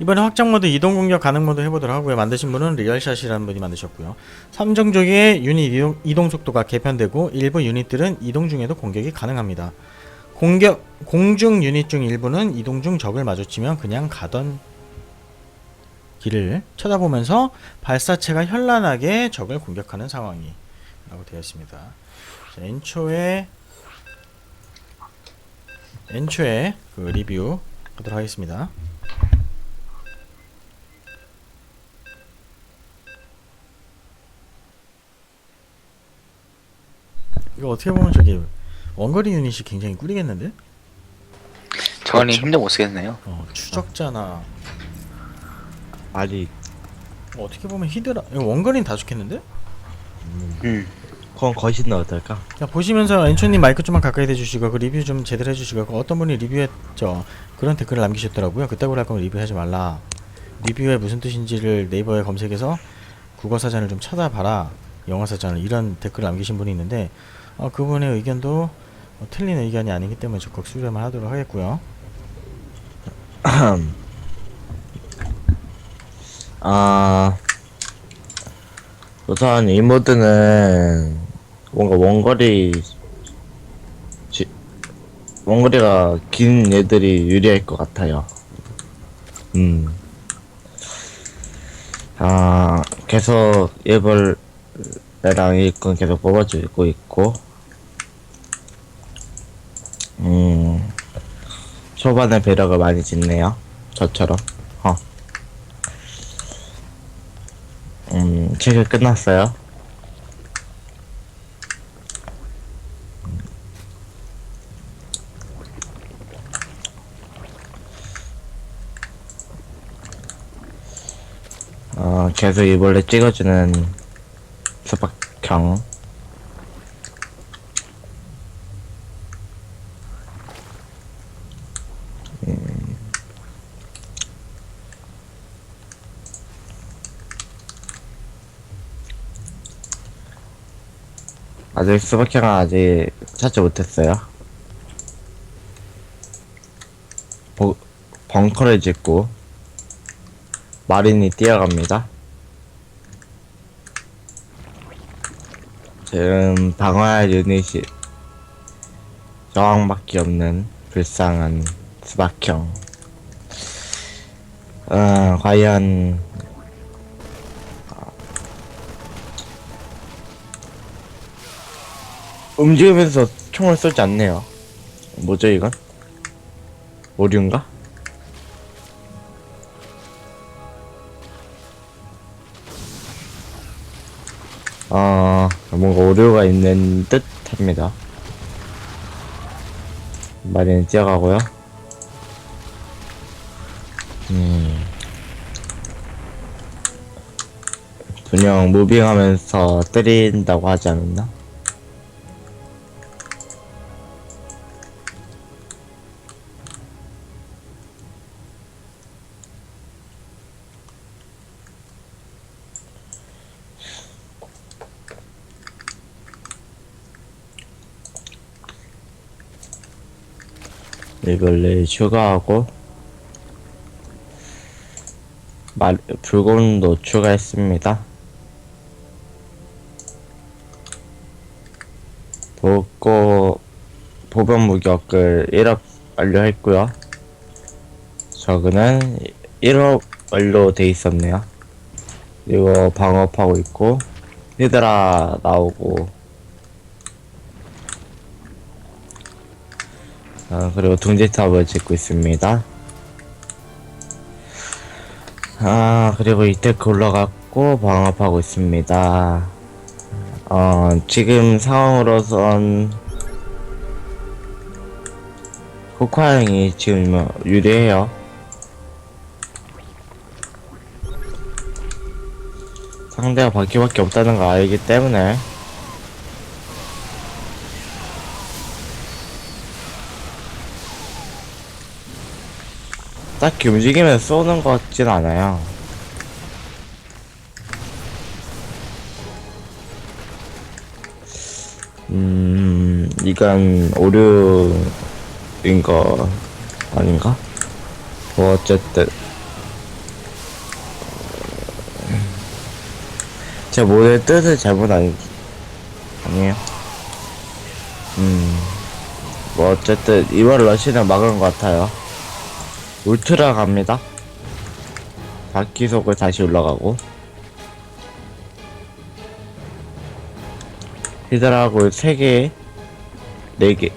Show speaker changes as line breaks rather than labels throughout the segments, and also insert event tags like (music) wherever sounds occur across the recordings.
이번에 확장 모드 이동 공격 가능 모드 해보도록 하고요. 만드신 분은 리얼샷이라는 분이 만드셨고요. 삼정족의 유닛 이동, 속도가 개편되고 일부 유닛들은 이동 중에도 공격이 가능합니다. 공격 공중 유닛 중 일부는 이동 중 적을 마주치면 그냥 가던 길을 쳐다보면서 발사체가 현란하게 적을 공격하는 상황이 라고 되어 있습니다. 자, 엔초에 엔초에 그 리뷰 하도록 하겠습니다. 이거 어떻게 보면 저기 원거리 유닛이 굉장히 꾸리겠는데?
저거는
그렇죠.
힘도 못 쓰겠네요.
어, 추적자나
아니
뭐 어떻게 보면 히드라 이거 원거리는 다 좋겠는데?
음.
그건 거신은 어떨까?
자 보시면서 엔초님 마이크 좀만 가까이 대주시고 그 리뷰 좀 제대로 해주시고 그 어떤 분이 리뷰했죠 그런 댓글을 남기셨더라고요 그따구로 할 거면 리뷰하지 말라 리뷰에 무슨 뜻인지를 네이버에 검색해서 국어 사전을 좀 찾아봐라 영어 사전을 이런 댓글을 남기신 분이 있는데 어, 그분의 의견도 어, 틀린 의견이 아니기 때문에 적극 수렴을 하도록 하겠고요 (clears throat)
아 우선 이 모드는 뭔가 원거리 지, 원거리가 긴 애들이 유리할 것 같아요. 음. 아 계속 얘벌레랑 일꾼 계속 뽑아주고 있고 초반에 배력을 많이 짓네요. 저처럼. 어. 음, 책이 끝났어요. 어, 계속 이벌레 찍어주는 수박형. 아직 수박형은 아직 찾지 못했어요. 버, 벙커를 짓고 마린이 뛰어갑니다. 지금 방어할 유닛이 저항밖에 없는 불쌍한 수박형. 어, 과연 움직이면서 총을 쏘지 않네요. 뭐죠 이건? 오류인가? 아 뭔가 오류가 있는 듯 합니다. 마리는 뛰어가고요. 음. 분명 무빙하면서 때린다고 하지 않았나? 이걸레 추가하고 말 붉은도 추가했습니다. 복고 보변 무격을 1업 완료했고요. 저그는 1업 완료 돼 있었네요. 그리고 방업하고 있고 히드라 나오고 아, 그리고 둥지탑을 짓고 있습니다. 아, 그리고 이테크 올라갔고, 방업하고 있습니다. 어, 지금 상황으로선, 코카형이 지금 뭐 유리해요. 상대가 바퀴밖에 없다는 걸 알기 때문에, 딱히 움직이면 쏘는 것 같진 않아요. 음, 이건 오류인 거 아닌가? 뭐 어쨌든 제 모델 뜻을 잘못 아니 아니에요. 음, 뭐 어쨌든 이번 러시는 막은 것 같아요. 울트라 갑니다. 바퀴속을 다시 올라가고 히드라고 3개 4개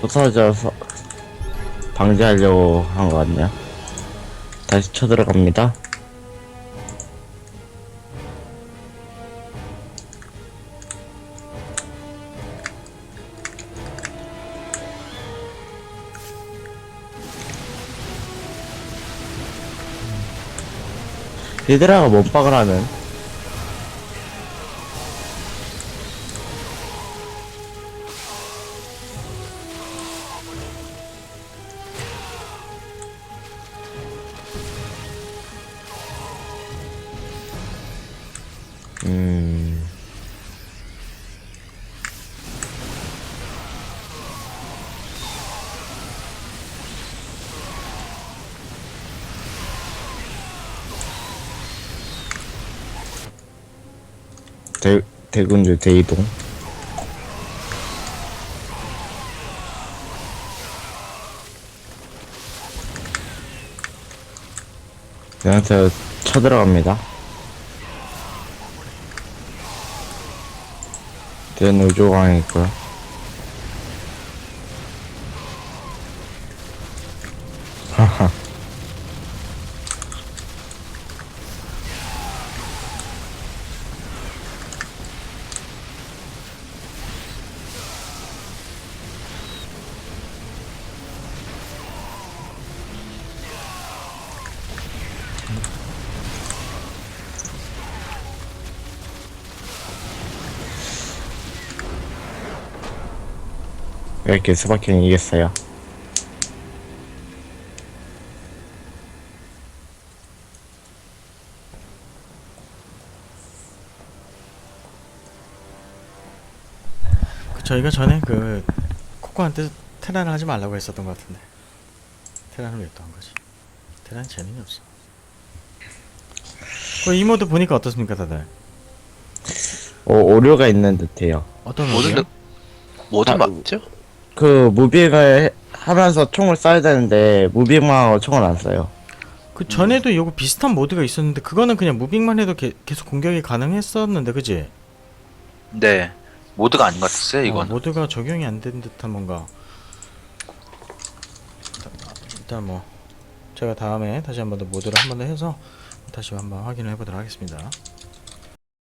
부서져서 방지하려고 한것 같네요. 다시 쳐들어갑니다. 히드라가 몸빵을 하는 음 대, 대군주 대이동. 얘한테 쳐들어갑니다. 대는 우주광이 있고요 이렇게 수박형 이겼어요
그 저희가 전에 그 코코한테 테란을 하지 말라고 했었던 것 같은데 테란을 왜 또 한 거지? 테란 재능이 없어. 그 이모드 보니까 어떻습니까 다들?
오, 오류가 있는 듯해요
어떤
모든
모드요?
모든
아,
맞죠?
그 무빙을 해- 하면서 총을 쏴야 되는데 무빙만 하고 총을 안 쏴요
그 전에도 요거 비슷한 모드가 있었는데 그거는 그냥 무빙만 해도 게, 계속 공격이 가능했었는데 그지?
네. 모드가 아닌 것 같았어요,
어,
이건.
모드가 적용이 안 된 듯한 뭔가 일단, 일단 뭐 제가 다음에 다시 한 번 더 모드를 한 번 더 해서 다시 한번 확인을 해보도록 하겠습니다